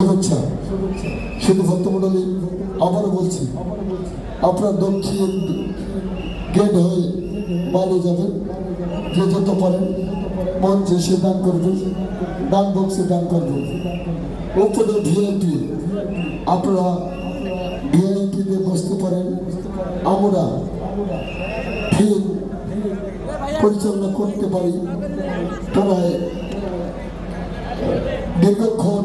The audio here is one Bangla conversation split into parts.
শুভেচ্ছা। শুধু আবারও বলছি, আপনার দক্ষিণ গেট হয়ে বাইরে যাবেন। যে যত পারেন মঞ্চে সে দান করবেন দান বক্সে দান করবেন উপরে ভিআইপি আপনারা ভিআইপিতে বসতে পারেন। আমরা ফিল্ম পরিচালনা করতে পারি। প্রায় দীর্ঘক্ষণ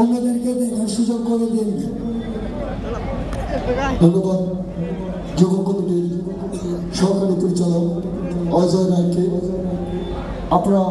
অন্যদেরকে দেখার সুযোগ করে দিন। ধন্যবাদ। যুব কমিটির সহকারী পরিচালক অজয় রায়কে। আপনারা